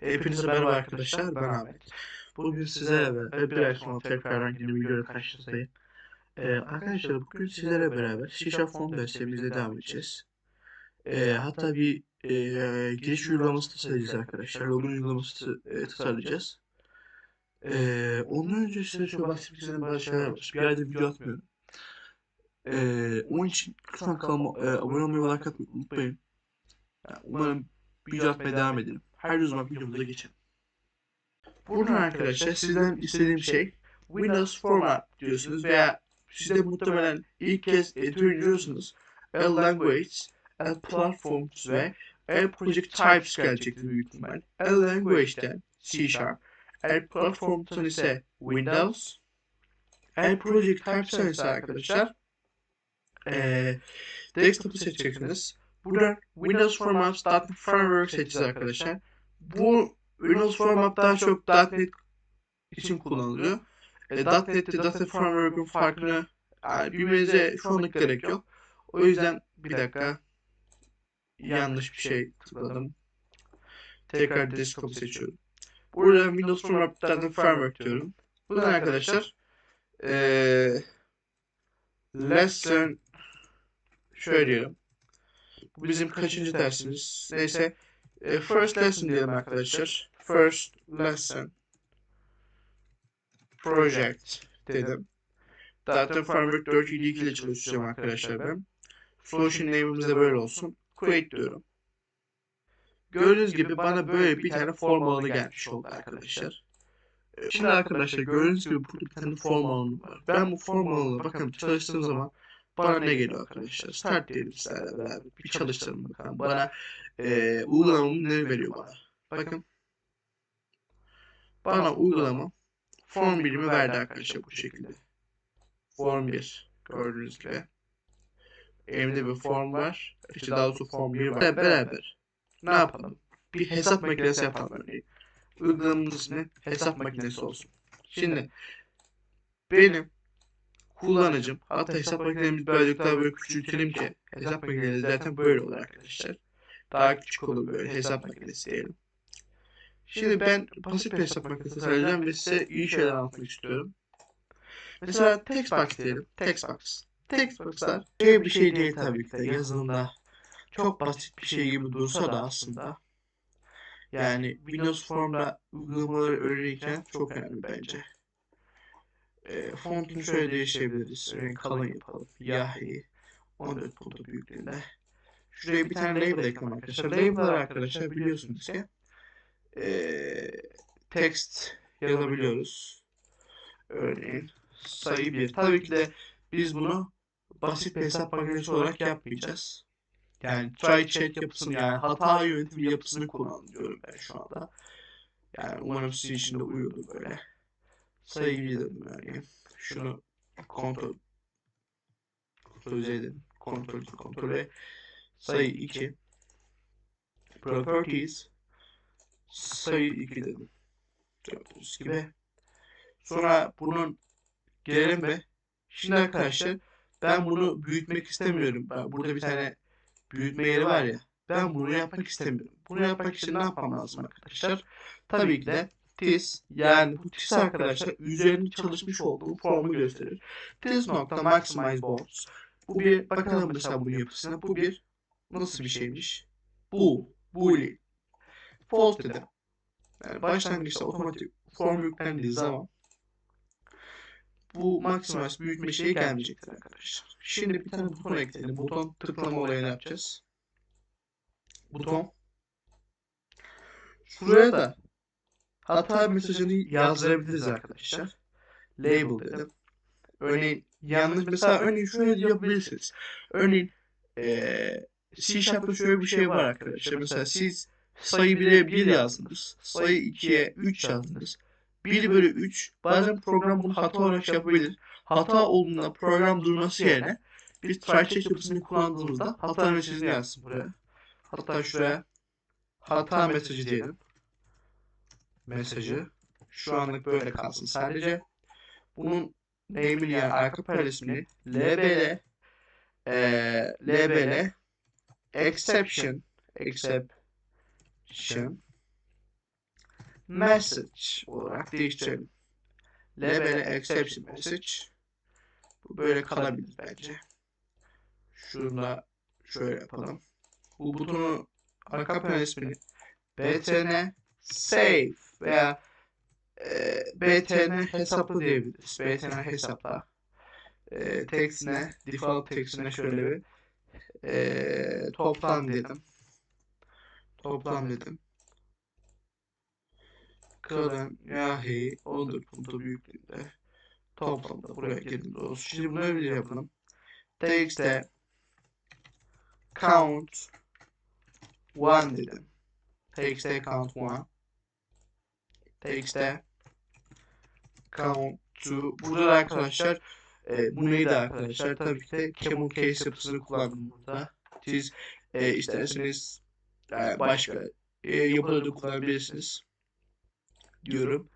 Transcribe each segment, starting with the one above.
Hepinize merhaba arkadaşlar, ben Ahmet. Bugün sizlerle beraber bir ay sonra tekrardan yeni bir video karşınızdayım. Ee, arkadaşlar bugün sizlerle beraber Şişa fon derslerimizle devam edeceğiz. Ee, hatta bir e, giriş uygulaması tasarlayacağız arkadaşlar. Login uygulaması e, tasarlayacağız. Ee, ondan önce size şöyle bahsetmek istediğim bazı şeyler var. Bir ayda video atmıyorum. Ee, onun için lütfen kanalıma e, abone olmayı ve like atmayı unutmayın. Yani umarım video atmaya devam edelim. Her zaman videomuza geçelim. Buradan arkadaşlar sizden istediğim şey Windows Format diyorsunuz veya siz de muhtemelen ilk kez ediyorsunuz. A Language, A Platforms ve A Project Types gelecektir büyük ihtimal. A Language'den C Sharp, A Platform'dan ise Windows, A Project Types'ten ise arkadaşlar eee desktop'u seçeceksiniz. Buradan Windows Format .NET Framework seçeceğiz arkadaşlar. Bu Windows Format daha çok .NET için kullanılıyor. E, .NET'te .NET Framework'un farkını yani bilmenize şu anlık gerek yok. O yüzden bir dakika yanlış bir şey tıkladım. Tekrar desktop seçiyorum. Burada Windows Format .NET Framework diyorum. Buradan arkadaşlar eee lesson şöyle diyelim. Bu bizim kaçıncı dersimiz? Neyse. E, first lesson diyelim arkadaşlar. First lesson. Project dedim. Data Framework 4 ile çalışacağım arkadaşlar ben. Solution name'imiz de böyle olsun. Create diyorum. Gördüğünüz gibi bana böyle bir tane form alanı gelmiş oldu arkadaşlar. Şimdi arkadaşlar gördüğünüz gibi burada bir tane form alanı var. Ben bu form alanına bakın çalıştığım zaman bana ne geliyor arkadaşlar? Start diyelim sizlerle beraber. Bir çalıştıralım bakalım. Bana e, uygulamamın ne veriyor bana? Bakın. Bana uygulama form birimi verdi arkadaşlar bu şekilde. Form 1 gördüğünüz gibi. Elimde bir form var. İşte daha doğrusu form 1 var. Beraber ne yapalım? Bir hesap makinesi yapalım örneğin. Uygulamamız ismi hesap makinesi olsun. Şimdi benim kullanıcım hatta hesap makinemiz birazcık daha böyle küçültelim ki hesap makinesi zaten böyle olur arkadaşlar. Daha küçük olur böyle hesap makinesi diyelim. Şimdi ben basit bir hesap makinesi söyleyeceğim ve size iyi şeyler anlatmak istiyorum. Mesela textbox diyelim. Textbox. Textbox'lar şey bir şey değil tabii ki de yazılımda. Çok basit bir şey gibi dursa da aslında. Yani Windows Form'da uygulamaları öğrenirken çok önemli bence. E, fontunu şöyle değiştirebiliriz. Renk kalın yapalım. Yahi. 14 punto büyüklüğünde. Şuraya bir tane label ekledim arkadaşlar. Label'lar arkadaşlar biliyorsunuz ki e, text yazabiliyoruz. Örneğin sayı 1. Tabii ki de biz bunu basit bir hesap makinesi olarak yapmayacağız. Yani try check yapısını yani hata yönetimi yapısını kullanıyorum ben şu anda. Yani umarım sizin için de uyuyordur böyle. Sayı 1 dedim örneğin. Şunu kontrol kontrol edelim. Kontrol kontrol ve sayı 2 properties sayı 2 dedim. Gördüğünüz gibi. Sonra bunun gelelim ve şimdi arkadaşlar ben bunu büyütmek istemiyorum. Burada bir tane büyütme yeri var ya. Ben bunu yapmak istemiyorum. Bunu yapmak için ne yapmam lazım arkadaşlar? Tabii ki de TIS yani bu TIS arkadaşlar üzerinde çalışmış olduğum formu gösterir. TIS nokta maximize boards. Bu bir bakalım mesela bunun yapısına. Bu bir nasıl bir şeymiş? Bu. Boolean. False dedim. Yani başlangıçta otomatik form yüklendiği zaman bu maximize büyütme şeyi gelmeyecektir arkadaşlar. Şimdi bir tane buton ekleyelim. Buton tıklama olayını yapacağız. Buton. Şuraya da hata mesajını yazdırabiliriz arkadaşlar. Label dedim. Örneğin yanlış mesela örneğin şöyle yapabilirsiniz. Örneğin C Sharp'ta şöyle bir şey var arkadaşlar. Mesela siz sayı 1'e 1 yazdınız. Sayı 2'ye 3 yazdınız. 1 bölü 3 bazen program bunu hata olarak yapabilir. Hata olduğunda program durması yerine biz try check yapısını kullandığımızda hata mesajını yazsın buraya. Hatta şuraya hata mesajı diyelim. Mesajı şu anlık böyle kalsın sadece. Bunun name'ini yani arka panel ismini lbl eee lbl exception exception message olarak değiştirelim. Label'e exception message. Bu böyle kalabilir bence. Şunu da şöyle yapalım. Bu butonu arka plan ismini btn save veya e, btn hesaplı diyebiliriz. btn hesapla. E, textine, default textine şöyle bir e, toplam dedim. Toplam dedim. Kalın yahi olur punto büyüklüğünde. Toplamda buraya olsun. Şimdi bunu öyle yapalım. Text'e count one dedim. Text'e count one. Text'e count two. Burada da arkadaşlar e, bu neydi arkadaşlar? Tabii ki de camel case yapısını kullandım burada. Siz e, isterseniz e, başka e, yapıları da kullanabilirsiniz diyorum.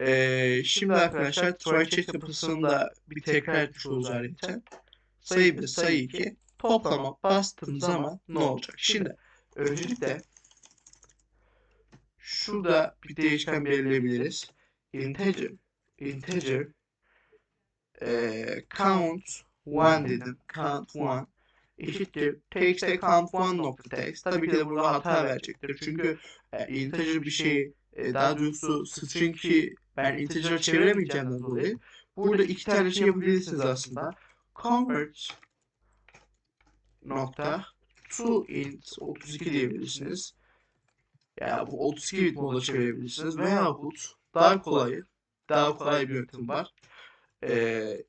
E, şimdi arkadaşlar try check yapısını da bir tekrar oluruz ayrıca. Sayı 1, sayı 2 toplama bastığım zaman ne olacak? Şimdi öncelikle şurada bir değişken belirleyebiliriz. Integer integer eee count one dedim. Count one eşittir text'e count one nokta text. Tabii ki de burada hata verecektir. Çünkü e, integer bir şeyi e, daha doğrusu string'i ben integer'a çeviremeyeceğimden dolayı burada iki tane şey yapabilirsiniz aslında. Convert nokta to int 32 diyebilirsiniz. Ya bu 32 bit moda çevirebilirsiniz veyahut daha kolayı daha kolay bir yöntem var. Ee,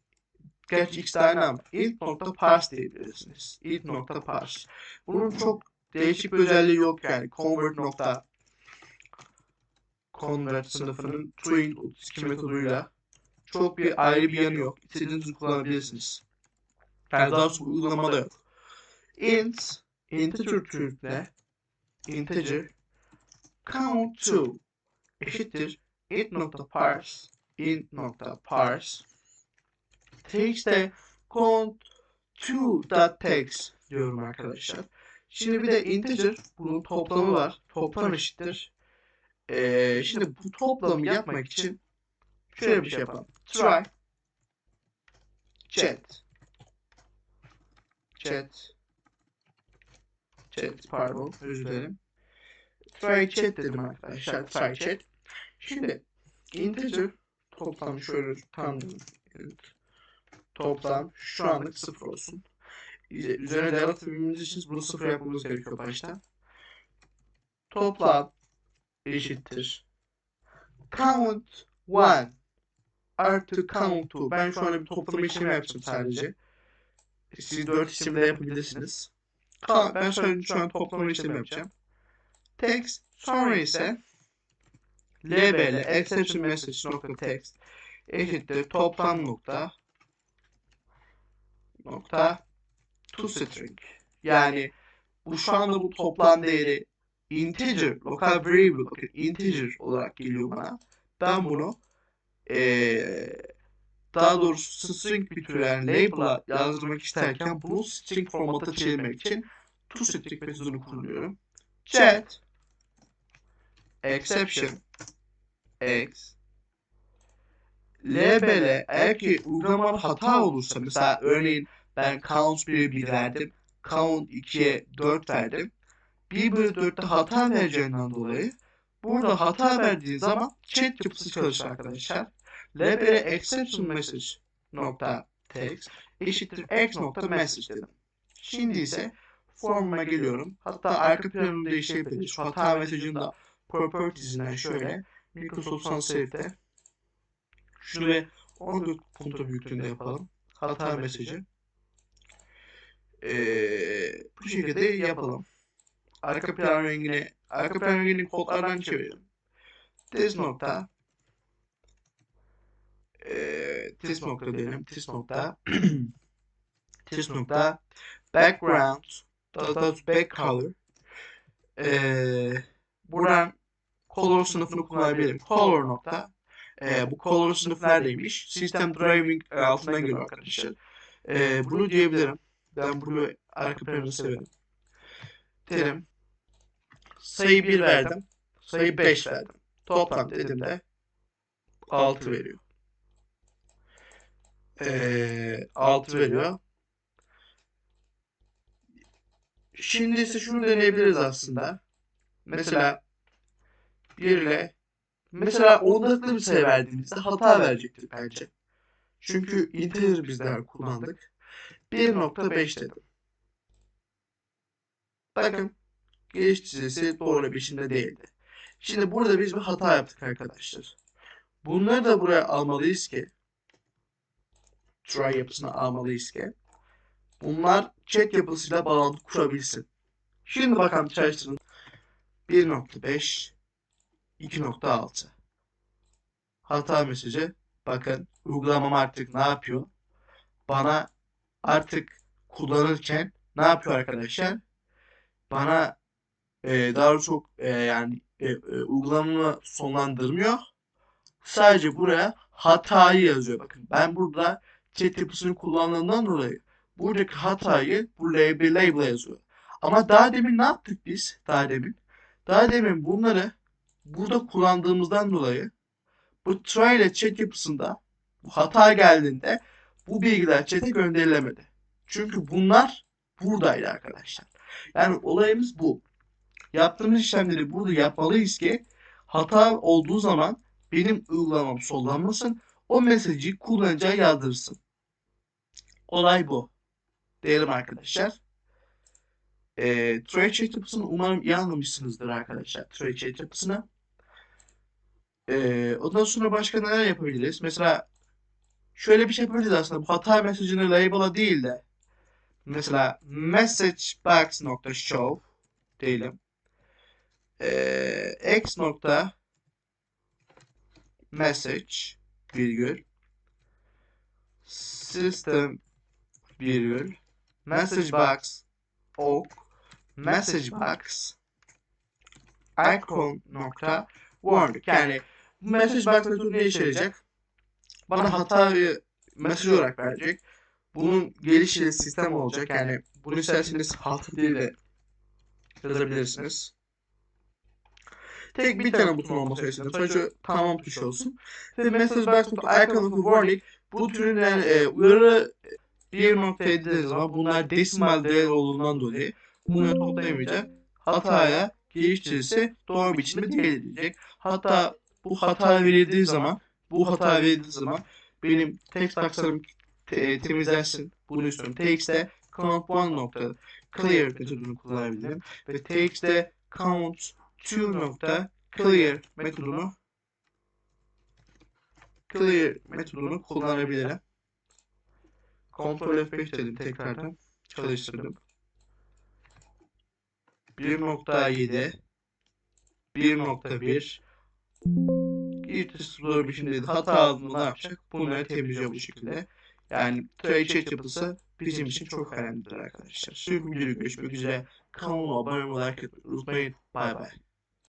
gerçi x tane ama int nokta parse diyebilirsiniz. int nokta parse. Bunun çok değişik bir özelliği yok yani. Convert nokta convert sınıfının to int 32 metoduyla çok bir ayrı bir yanı yok. İstediğinizi kullanabilirsiniz. Yani daha sonra uygulamada yok. int integer türüne integer count to eşittir int nokta parse int nokta parse text'e count to dot text diyorum arkadaşlar. Şimdi bir de integer bunun toplamı var. Toplam eşittir. Ee, şimdi bu toplamı yapmak için şöyle bir şey yapalım. Try chat chat chat pardon özür dilerim. Try chat dedim arkadaşlar. Try chat. Şimdi integer toplam şöyle tam toplam şu anlık sıfır olsun. Üzerine devam edebilmemiz için bunu sıfır yapmamız gerekiyor başta. Toplam eşittir. Count one artı count two. Ben şu anda bir toplama işlemi yapacağım sadece. Siz dört işlemi de yapabilirsiniz. Ben sadece şu an toplama işlemi yapacağım. Text sonra ise label exception message nokta text eşittir toplam nokta nokta to string. Yani bu şu anda bu toplam değeri integer, local variable, bakın integer olarak geliyor bana. Ben bunu eee daha doğrusu string bir tür yani label'a yazdırmak isterken bunu string formata çevirmek için toString metodunu kullanıyorum. Chat exception x label'e eğer ki uygulamada hata olursa mesela örneğin ben count 1'e 1 verdim count 2'ye 4 verdim 1 bölü 4'te hata vereceğinden dolayı burada hata verdiği zaman chat yapısı çalışır arkadaşlar. label'e exception message nokta text eşittir x nokta message dedim. Şimdi ise formuma geliyorum. Hatta arka planını değiştirebiliriz. Şu hata mesajını da properties'inden şöyle Microsoft Sansev'de şunu ve 14 punto büyüklüğünde yapalım. Hata mesajı. Ee, bu şekilde yapalım. Arka plan rengini, arka plan rengini kodlardan çevirelim. This nokta ee, this nokta diyelim. This nokta this nokta background daha doğrusu back color ee, buradan color sınıfını kullanabilirim. Color nokta e, bu color sınıf neredeymiş? System driving e, altından geliyor arkadaşlar. E, bunu diyebilirim. Ben bunu arka planını severim. Derim. Sayı 1 verdim. Sayı 5 verdim. Toplam dediğimde 6 veriyor. Ee, 6 veriyor. Şimdi ise şunu deneyebiliriz aslında. Mesela 1 ile mesela ondalıklı bir sayı verdiğimizde hata verecektir bence. Çünkü integer bizler kullandık. 1.5 dedim. Bakın giriş çizgisi doğru biçimde değildi. Şimdi burada biz bir hata yaptık arkadaşlar. Bunları da buraya almalıyız ki try yapısına almalıyız ki bunlar chat yapısıyla bağlantı kurabilsin. Şimdi bakalım çalıştırın. 1.5 2.6 Hata mesajı. Bakın uygulamam artık ne yapıyor? Bana artık kullanırken ne yapıyor arkadaşlar? Bana e, daha çok e, yani e, e, uygulamamı sonlandırmıyor. Sadece buraya hatayı yazıyor. Bakın ben burada chat yapısını kullandığımdan dolayı buradaki hatayı bu label label yazıyor. Ama daha demin ne yaptık biz? Daha demin. Daha demin bunları burada kullandığımızdan dolayı bu try ile chat yapısında bu hata geldiğinde bu bilgiler chat'e gönderilemedi. Çünkü bunlar buradaydı arkadaşlar. Yani olayımız bu. Yaptığımız işlemleri burada yapmalıyız ki hata olduğu zaman benim uygulamam sollanmasın. O mesajı kullanıcıya yazdırsın. Olay bu. Diyelim arkadaşlar. E, Trade chat yapısını umarım iyi anlamışsınızdır arkadaşlar. Trade chat yapısını. E, ondan sonra başka neler yapabiliriz? Mesela şöyle bir şey yapabiliriz aslında. Bu hata mesajını label'a değil de mesela message box nokta show diyelim. E, x nokta message virgül system virgül message box ok message box icon nokta warning yani bu message box metodu ne işe yarayacak? Bana hatayı mesaj olarak verecek. Bunun gelişi sistem olacak. Yani bunu isterseniz hata diye de yazabilirsiniz. Tek bir tane buton olması istedim. Sadece tamam tuşu olsun. Ve message box icon warning bu türün yani, e, uyarı bir nokta edildiği zaman bunlar desimal değer olduğundan dolayı bunu toplayamayacak. Hataya geliştirirse doğru biçimde değil edilecek. Hatta bu hata verildiği zaman bu hata verildiği zaman benim text box'larım te temizlensin. Bunu istiyorum. Text'te count one nokta clear metodunu kullanabilirim. Ve text'te count two nokta clear metodunu clear metodunu kullanabilirim. Ctrl F5 dedim tekrardan. Çalıştırdım. 1.7 1.1 İlk doğru biçimde hata aldığında ne yapacak? Bunları temizliyor bu şekilde. Yani trade yapısı bizim için çok önemlidir arkadaşlar. Sürekli görüşmek üzere. Kanalıma abone olmayı unutmayın. Bay bay.